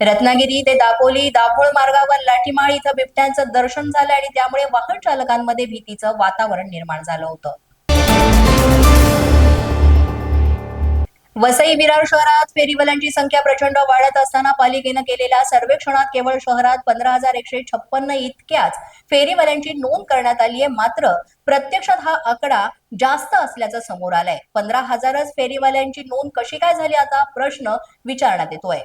रत्नागिरी ते दापोली दाभोळ मार्गावर लाठीमाळ इथं बिबट्यांचं दर्शन झालं आणि त्यामुळे वाहन चालकांमध्ये भीतीचं वातावरण निर्माण झालं होतं. वसई विरार शहरात फेरीवाल्यांची संख्या प्रचंड वाढत असताना पालिकेनं केलेल्या सर्वेक्षणात केवळ शहरात पंधरा हजार एकशे छप्पन्न इतक्याच फेरीवाल्यांची नोंद करण्यात आली आहे. मात्र प्रत्यक्षात हा आकडा जास्त असल्याचं समोर आलंय. पंधरा हजारच फेरीवाल्यांची नोंद कशी काय झाली? आता प्रश्न विचारण्यात येतोय.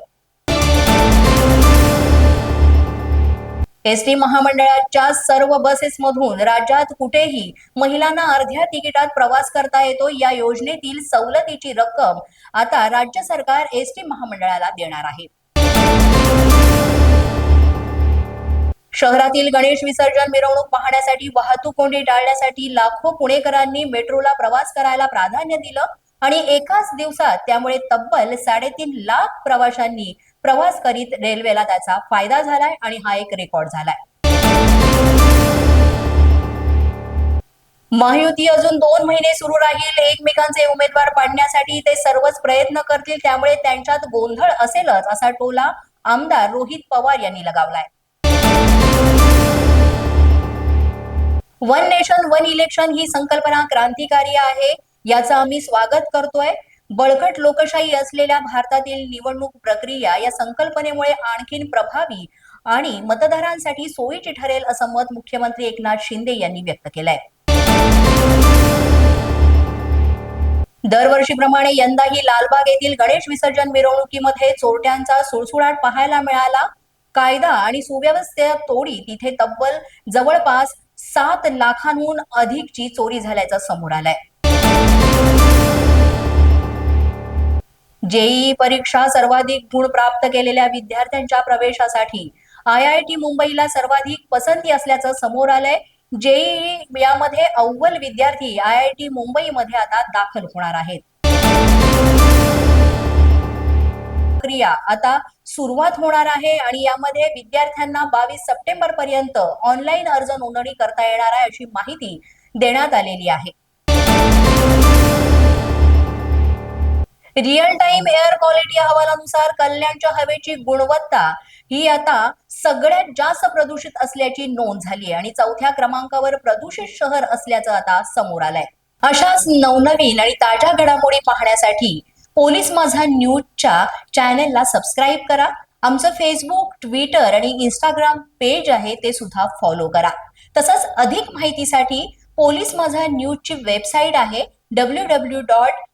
एस टी महामंडळाच्या सर्व बसेसमधून राज्यात कुठेही महिलांना अर्ध्या तिकिटात प्रवास करता येतो या योजनेतील सवलतीची रक्कम आता राज्य सरकार एस टी महामंडळाला देणार आहे. शहरातील गणेश विसर्जन मिरवणूक पाहण्यासाठी वाहतूक कोंडी टाळण्यासाठी लाखो पुणेकरांनी मेट्रोला प्रवास करायला प्राधान्य दिलं. आणि एकाच दिवसात त्यामुळे तब्बल साडेतीन लाख प्रवाशांनी प्रवास करीत रेल्वेला त्याचा फायदा झालाय आणि हा एक रेकॉर्ड झालाय. महायुती अजून दोन महिने सुरू राहील. एकमेकांचे उमेदवार पाडण्यासाठी ते सर्वच प्रयत्न करतील. त्यामुळे त्यांच्यात गोंधळ असेलच असा टोला आमदार रोहित पवार यांनी लगावलाय. वन नेशन वन इलेक्शन ही संकल्पना क्रांतिकारी आहे. याचं आम्ही स्वागत करतोय. बळकट लोकशाही असलेल्या भारतातील निवडणूक प्रक्रिया या संकल्पनेमुळे आणखीन प्रभावी आणि मतदारांसाठी सोयीची ठरेल असं मत मुख्यमंत्री एकनाथ शिंदे यांनी व्यक्त केलंय. दरवर्षीप्रमाणे यंदाही लालबाग येथील गणेश विसर्जन मिरवणुकीमध्ये चोरट्यांचा सुळसुळाट पाहायला मिळाला. कायदा आणि सुव्यवस्थेत तोडी तिथे तब्बल जवळपास सात लाखांहून अधिकची चोरी झाल्याचं समोर आलंय. जेईई परीक्षा सर्वाधिक गुण प्राप्त केलेल्या विद्यार्थ्यांच्या प्रवेशासाठी आय आय टी मुंबईला सर्वाधिक पसंती असल्याचं समोर आलंय. जेईई यामध्ये अव्वल विद्यार्थी आय आय टी मुंबईमध्ये आता दाखल होणार आहेत. प्रक्रिया आता सुरुवात होणार आहे आणि यामध्ये विद्यार्थ्यांना बावीस सप्टेंबर पर्यंत ऑनलाईन अर्ज नोंदणी करता येणार आहे अशी माहिती देण्यात आलेली आहे. रिअल टाइम एअर क्वालिटी अहवालानुसार कल्याणच्या हवेची गुणवत्ता ही आता सगळ्यात जास्त प्रदूषित असल्याची नोंद झाली आहे. आणि चौथ्या क्रमांकावर प्रदूषित शहर असल्याचं आता समोर आलंय. अशाच नवनवीन आणि ताज्या घडामोडी पाहण्यासाठी पोलीस माझा न्यूजच्या चॅनेलला सबस्क्राईब करा. आमचं फेसबुक ट्विटर आणि इंस्टाग्राम पेज आहे ते सुद्धा फॉलो करा. तसंच अधिक माहितीसाठी पोलीस माझा न्यूजची वेबसाईट आहे W W dot